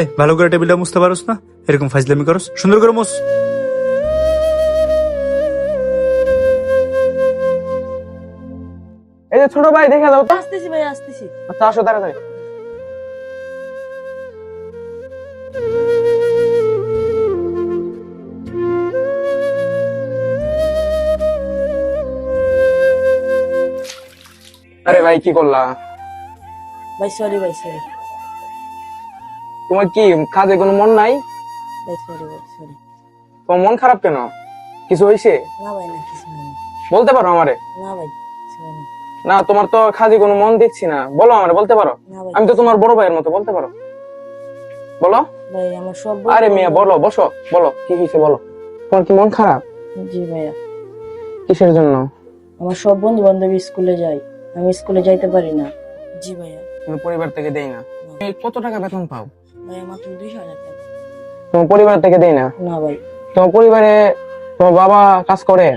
এই ভালো করে টেবিলটা মুছতে পারোস না? এরকম ফাইজলামি করস? সুন্দর করে মুছ। এই যে ছোট ভাই দেখে দাও তো আসতেছি ভাই আসতেছি। আচ্ছা আসো তাড়াতাড়ি। আরে ভাই কি করলা? ভাই সরি ভাই সরি তোমার কি কাজে কোনো মন নাই? তোমার মন খারাপ কেন? কিছু হয়েছে? বলতে পারো আমারে। না তোমার তো কাজে কোনো মন দেখছি না। বলো আমারে বলতে পারো। আমি তো তোমার বড় ভাইয়ের মতো বলতে পারো। বলো। আরে মিয়া বলো বসো বলো কি হয়েছে বলো। তোমার কি মন খারাপ? জি ভাইয়া। কিসের জন্য? আমার সব বন্ধু বান্ধব স্কুলে যায় আমি স্কুলে যাইতে পারি না। জি ভাইয়া। পরিবার থেকে দেই না। কত টাকা বেতন পাও? ভাইয়া মাত্র দুইশো হাজার টাকা। তোমার পরিবার থেকে দেই না? না ভাই। তোমার পরিবারে তোমার বাবা কাজ করে?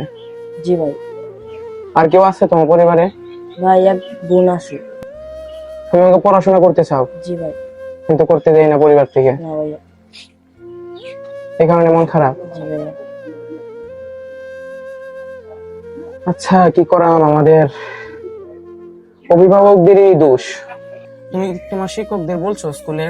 জি ভাই। আর কেউ আছে তোমার পরিবারে? ভাই এক বোন আছে। তুমি আমাকে পড়াশোনা করতে চাও? জি ভাই। কিন্তু করতে দেই না পরিবার থেকে। না ভাইয়া এই কারণে মন খারাপ? আচ্ছা কি করাম আমাদের? অভিভাবকদেরই দোষ। তুমি তোমার শিক্ষকদের বলছো স্কুলে?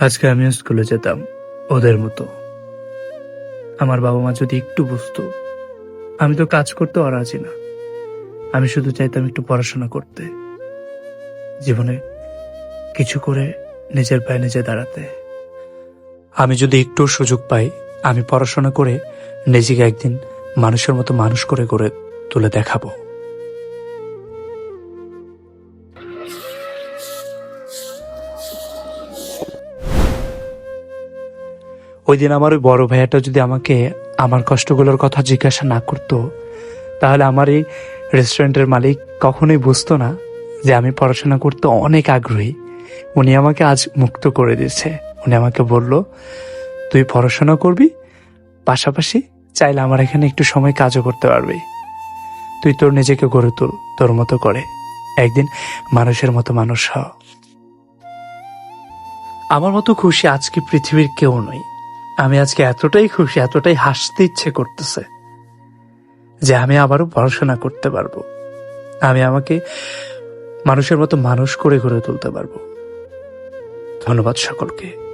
আজকে আমিও স্কুলে যেতাম, ওদের মতো। আমার বাবা মা যদি একটু বুঝতো, আমি তো কাজ করতে অরাজি না। আমি শুধু চাইতাম একটু পড়াশোনা করতে, জীবনে কিছু করে নিজের পায়ে নিজে দাঁড়াতে। আমি যদি একটু সুযোগ পাই, আমি পড়াশোনা করে নিজেকে একদিন মানুষের মতো মানুষ করে করে তুলে দেখাবো। ওই দিন আমার ওই বড় ভাইয়াটা যদি আমাকে আমার কষ্টগুলোর কথা জিজ্ঞাসা না করতো, তাহলে আমার এই রেস্টুরেন্টের মালিক কখনোই বুঝতো না যে আমি পড়াশোনা করতে অনেক আগ্রহী। উনি আমাকে আজ মুক্ত করে দিয়েছে। উনি আমাকে বলল, তুই পড়াশোনা করবি? পাশাপাশি চাইলে আমার এখানে একটু সময় কাজও করতে পারবি। তুই তোর নিজেকে গড়ে তুল, তোর মতো করে। একদিন মানুষের মতো মানুষ হ আমার মতো খুশি আজকে পৃথিবীর কেউ নই আমি আজকে এতটাই খুশি, এতটাই হাসতে ইচ্ছে করতেছে যে আমি আবারও পড়াশোনা করতে পারব। আমি আমাকে মানুষের মতো মানুষ করে গড়ে তুলতে পারব। ধন্যবাদ সকলকে।